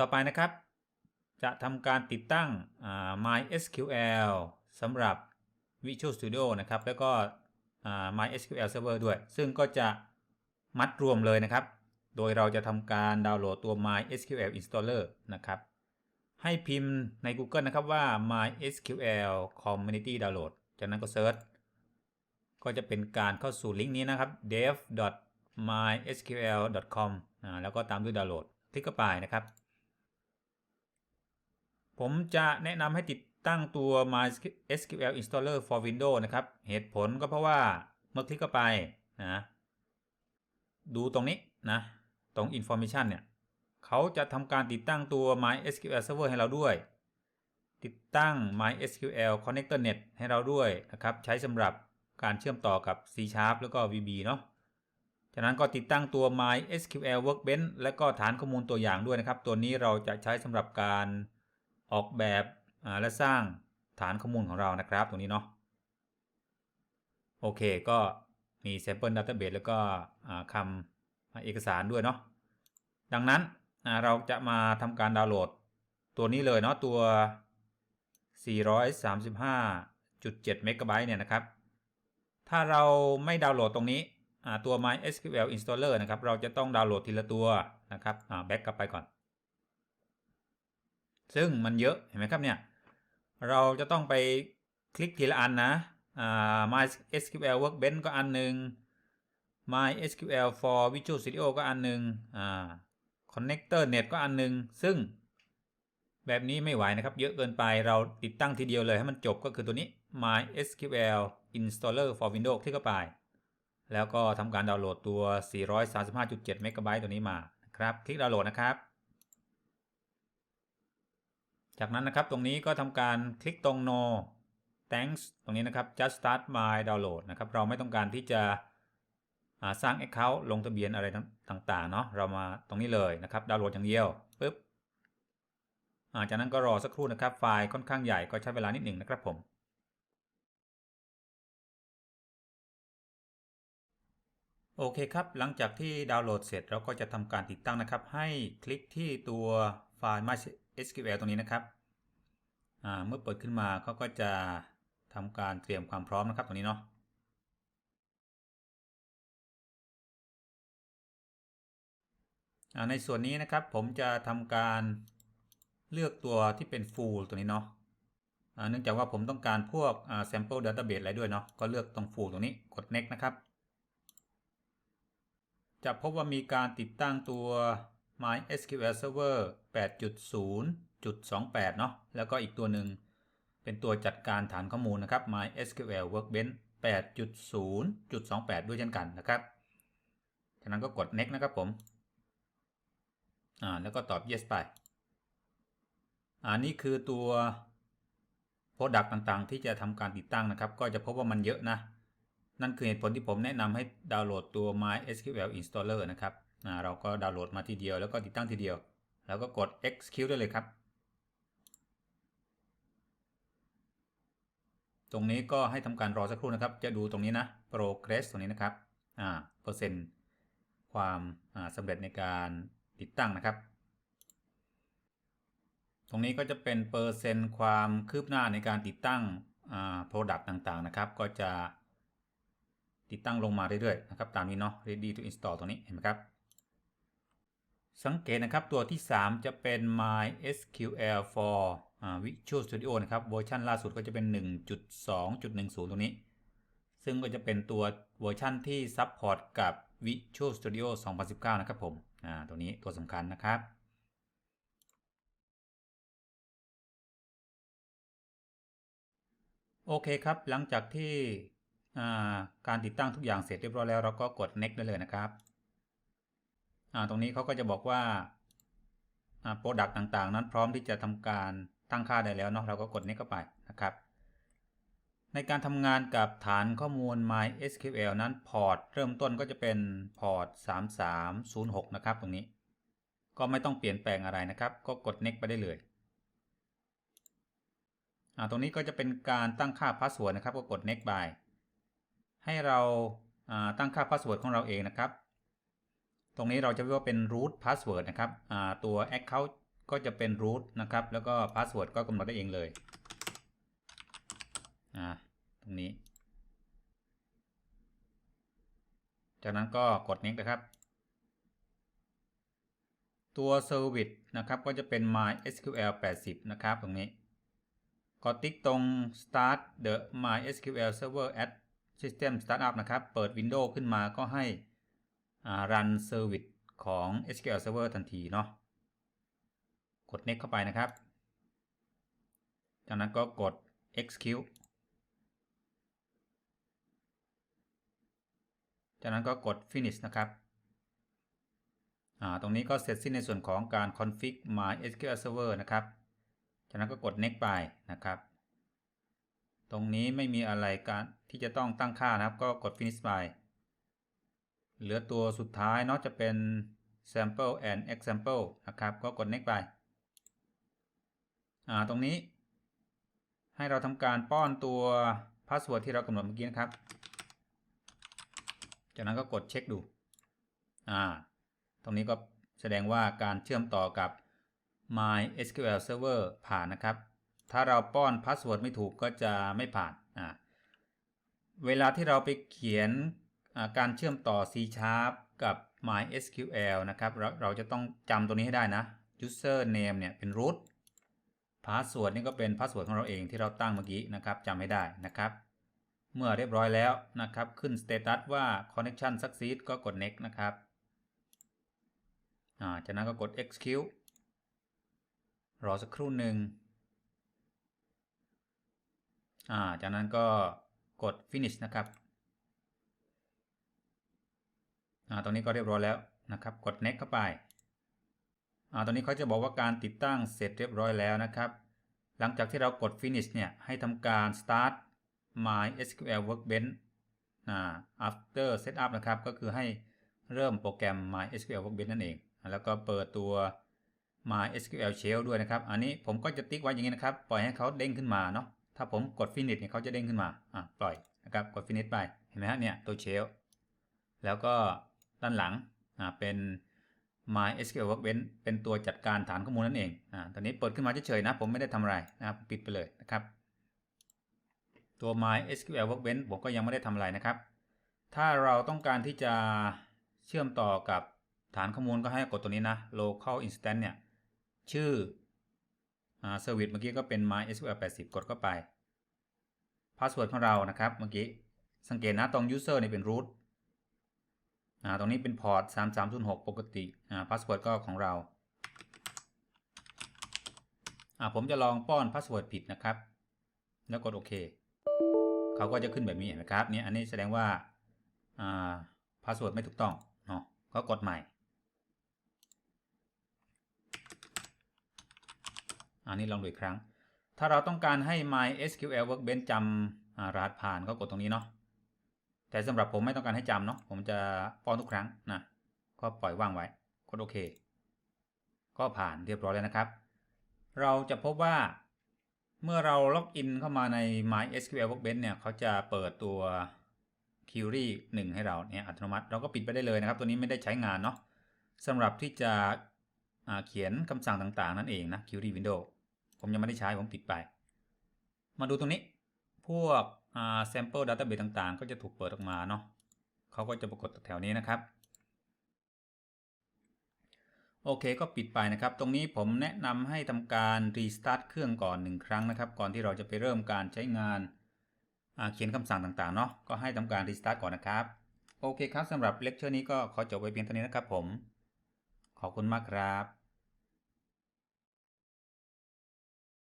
ต่อไปนะครับ จะทำการติดตั้ง MySQL สำหรับ Visual Studio นะครับ แล้วก็ MySQL Server ด้วย ซึ่งก็จะมัดรวมเลยนะครับ โดยเราจะทำการดาวน์โหลดตัว MySQL Installer นะครับ ให้พิมพ์ใน Google นะครับว่า MySQL Community Download จากนั้นก็เซิร์ชก็จะเป็นการเข้าสู่ลิงก์นี้นะครับ dev.mysql.com แล้วก็ตามด้วยดาวน์โหลดคลิกเข้าไปนะครับ ผมจะแนะนำให้ติดตั้งตัว MySQL Installer for Windows นะครับ เหตุผลก็เพราะว่าเมื่อคลิกเข้าไปนะดูตรงนี้นะตรง Information เนี่ยเขาจะทำการติดตั้งตัว MySQL Server ให้เราด้วย ติดตั้ง MySQL Connector Net ให้เราด้วยนะครับ ใช้สำหรับการเชื่อมต่อกับ C Sharp แล้วก็ VB เนาะจากนั้นก็ติดตั้งตัว MySQL Workbench และก็ฐานข้อมูลตัวอย่างด้วยนะครับ ตัวนี้เราจะใช้สำหรับการ ออกแบบและสร้างฐานข้อมูลของเรานะครับ ตรงนี้เนาะโอเคก็มี Sample Database แล้วก็คำเอกสารด้วยเนาะดังนั้นเราจะมาทำการดาวน์โหลด ตัวนี้เลยเนาะตัว 435.7เมกะไบต์เนี่ยนะครับ ถ้าเราไม่ดาวน์โหลดตรงนี้ตัว MySQL Installer นะครับ เราจะต้องดาวน์โหลดทีละตัวนะครับแบ็กกลับไปก่อน ซึ่งมันเยอะเห็นไหมครับเนี่ย เราจะต้องไปคลิกทีละอันนะ MySQL Workbench ก็อันหนึ่ง MySQL for Visual Studio ก็อันหนึ่ง Connector Net ก็อันหนึ่งซึ่งแบบนี้ไม่ไหวนะครับ เยอะเกินไปเราติดตั้งทีเดียวเลยให้มันจบก็คือตัวนี้ MySQL Installer for Windows คลิกเข้าไป แล้วก็ทำการดาวน์โหลดตัว 435.7เมกะไบต์ตัวนี้มานะครับ คลิกดาวน์โหลดนะครับ จากนั้นนะครับตรงนี้ก็ทำการคลิกตรง no thanks ตรงนี้นะครับ just start my download นะครับเราไม่ต้องการที่จะสร้าง account ลงทะเบียนอะไรต่างๆเนาะเรามาตรงนี้เลยนะครับดาวน์โหลดอย่างเดียวปึ๊บจากนั้นก็รอสักครู่นะครับ ไฟล์ค่อนข้างใหญ่ก็ใช้เวลานิดหนึ่งนะครับผม โอเคครับ หลังจากที่ดาวน์โหลดเสร็จเราก็จะทำการติดตั้งนะครับ ให้คลิกที่ตัวไฟล์ sql ตรงนี้นะครับ เมื่อเปิดขึ้นมาเขาก็จะทำการเตรียมความพร้อมนะครับตรงนี้เนาะในส่วนนี้นะครับผมจะทำการเลือกตัวที่เป็น full ตัวนี้เนาะเนื่องจากว่าผมต้องการพวก sample database อะไรด้วยเนาะก็เลือกตรง full ตรงนี้กด next นะครับ จะพบว่ามีการติดตั้งตัว MySQL Server 8.0.28 เนาะแล้วก็อีกตัวหนึ่งเป็นตัวจัดการฐานข้อมูลนะครับ MySQL Workbench 8.0.28 ด้วยเช่นกันนะครับจากนั้นก็กด next นะครับผมอ่าแล้วก็ตอบ yes ไปอันนี้คือตัว Product ต่างๆ ที่จะทำการติดตั้งนะครับ ก็จะพบว่ามันเยอะนะ นั่นคือเหตุผลที่ผมแนะนำให้ดาวน์โหลดตัว MySQL Installer นะครับเราก็ดาวน์โหลดมาทีเดียวแล้วก็ติดตั้งทีเดียว แล้วก็กด execute ได้เลยครับ ตรงนี้ก็ให้ทำการรอสักครู่นะครับ จะดูตรงนี้นะ progress ตรงนี้นะครับอ่าเปอร์เซ็นต์ความสำเร็จในการติดตั้งนะครับ ตรงนี้ก็จะเป็นเปอร์เซ็นต์ความคืบหน้าในการติดตั้งอ่า Product ต่างๆนะครับ ก็จะติดตั้งลงมาเรื่อยๆนะครับ ตามนี้เนาะ ready to install ตรงนี้เห็นไหมครับ สังเกตนะครับตัวที่ 3 จะเป็น MySQL for Visual Studio นะครับเวอร์ชันล่าสุดก็จะเป็น 1.2.10 ตรงนี้ ซึ่งก็จะเป็นตัวเวอร์ชันที่ซัพพอร์ตกับ Visual Studio 2019 นะครับผมอ่าตัวนี้ตัวสำคัญนะครับโอเคครับ หลังจากที่การติดตั้งทุกอย่างเสร็จเรียบร้อยแล้วเราก็กด next ได้เลยนะครับ ตรงนี้เขาก็จะบอกว่าโปรดักต์ต่างๆ นั้นพร้อมที่จะทำการตั้งค่าได้แล้วเนาะเราก็กด next เข้าไปนะครับ ในการทำงานกับฐานข้อมูล MySQL นั้นพอร์ตเริ่มต้นก็จะเป็นพอร์ต 3306 นะครับตรงนี้ ก็ไม่ต้องเปลี่ยนแปลงอะไรนะครับ ก็กด next ไปได้เลยตรงนี้ก็จะเป็นการตั้งค่าพาสเวิร์ดนะครับ ก็กด next by ให้เราตั้งค่าพาสเวิร์ดของเราเองนะครับ ตรงนี้เราจะเรียกว่าเป็น root password นะครับตัว account ก็จะเป็น root นะครับ แล้วก็ password ก็กำหนดได้เองเลยตรงนี้ จากนั้นก็กด next นะครับ ตัว service นะครับก็จะเป็น mysql 80 นะครับ ตรงนี้กดติ๊กตรง start the mysql server at system startup นะครับ เปิด Windows ขึ้นมาก็ให้ run service ของ SQL server ทันทีเนาะกด next เข้าไปนะครับ จากนั้นก็กด execute จากนั้นก็กด finish นะครับตรงนี้ก็เสร็จสิ้นในส่วนของการ config MySQL server นะครับ จากนั้นก็กด next ไปนะครับ ตรงนี้ไม่มีอะไรการที่จะต้องตั้งค่านะครับ ก็กด finish ไป เหลือตัวสุดท้ายเนาะจะเป็น sample and example นะครับ ก็กด next ไปตรงนี้ ให้เราทำการป้อนตัว password ที่เรากำหนดเมื่อกี้นะครับ จากนั้นก็กดเช็คดู อ่า ตรงนี้ก็แสดงว่าการเชื่อมต่อกับ MySQL Server ผ่านนะครับ ถ้าเราป้อนพาสเวิร์ดไม่ถูกก็จะไม่ผ่าน อ่า เวลาที่เราไปเขียน การเชื่อมต่อ C Sharp กับ MySQL นะครับ เราเราจะต้องจำตัวนี้ให้ได้นะ user name เนี่ยเป็น root พาสเวิร์ดนี่ก็เป็นพาสเวิร์ดของเราเองที่เราตั้งเมื่อกี้นะครับจำให้ได้นะครับ เมื่อเรียบร้อยแล้วนะครับ ขึ้น status ว่า connection succeed ก็กด next นะครับจากนั้นก็กด execute รอสักครู่หนึ่งจากนั้นก็กด finish นะครับ่าตรงนี้ก็เรียบร้อยแล้วนะครับ กด next เข้าไปอ่าตรงนี้เขาจะบอกว่าการติดตั้งเสร็จเรียบร้อยแล้วนะครับ หลังจากที่เรากด finish เนี่ย ให้ทำการ start MySQL Workbench after setup นะครับ ก็คือให้เริ่มโปรแกรม MySQL Workbench นั่นเอง แล้วก็เปิดตัว MySQL Shell ด้วยนะครับ อันนี้ผมก็จะติ๊กไว้อย่างนี้นะครับ ปล่อยให้เขาเด้งขึ้นมาเนาะ ถ้าผมกด finish เนี่ยเขาจะเด้งขึ้นมา อะ ปล่อยนะครับ กด finish ไป เห็นไหมฮะเนี่ยตัว Shell แล้วก็ ด้านหลังเป็น MySQL Workbench เป็นตัวจัดการฐานข้อมูลนั่นเองอตอนนี้เปิดขึ้นมาเฉยๆนะ ผมไม่ได้ทำอะไรนะครับปิดไปเลยนะครับ ตัว MySQL Workbench ผมก็ยังไม่ได้ทำอะไรนะครับ ถ้าเราต้องการที่จะเชื่อมต่อกับฐานข้อมูลก็ให้กดตัวนี้นะ local instance เนี่ย ชื่ออ service เมื่อกี้ก็เป็น MySQL 80 กดเข้าไป password ของเรานะครับ เมื่อกี้สังเกตนะตรง user เนี่ยเป็น root อ่าตรงนี้เป็น port 3306 ปกติอ่า password ก็ของเราอ่าผมจะลองป้อน password ผิดนะครับ แล้วกดโอเคเขาก็จะขึ้นแบบนี้นะครับเนี่ยอันนี้แสดงว่าอ่า password ไม่ถูกต้องเนาะก็กดใหม่อันนี้ลองดูอีกครั้ง ถ้าเราต้องการให้ MySQL Workbench จำรหัสผ่านก็กดตรงนี้เนาะ แต่สำหรับผมไม่ต้องการให้จำเนาะผมจะป้อนทุกครั้งนะก็ปล่อยว่างไว้กดโอเค ก็ผ่านเรียบร้อยแล้วนะครับ เราจะพบว่าเมื่อเราล็อกอินเข้ามาใน MySQL Workbench เนี่ยเขาจะเปิดตัว Query 1 ให้เราเนี่ยอัตโนมัติเราก็ปิดไปได้เลยนะครับ ตัวนี้ไม่ได้ใช้งานเนาะสำหรับที่จะเขียนคำสั่งต่างๆ นั่นเองนะ Query Window ผมยังไม่ได้ใช้ผมปิดไป มาดูตรงนี้ พวก sample database ต่างๆ ก็จะถูกเปิดออกมาเนาะเขาก็จะปรากฏแถวนี้นะครับ โอเคก็ปิดไปนะครับ ตรงนี้ผมแนะนำให้ทำการ restart เครื่องก่อน1ครั้งนะครับ ก่อนที่เราจะไปเริ่มการใช้งานเขียนคำสั่งต่างๆเนาะก็ให้ทำการ restart ก่อนนะครับ โอเคครับสำหรับเลคเชอร์นี้ก็ขอจบไว้เพียงเท่านี้นะครับผม ขอบคุณมากครับ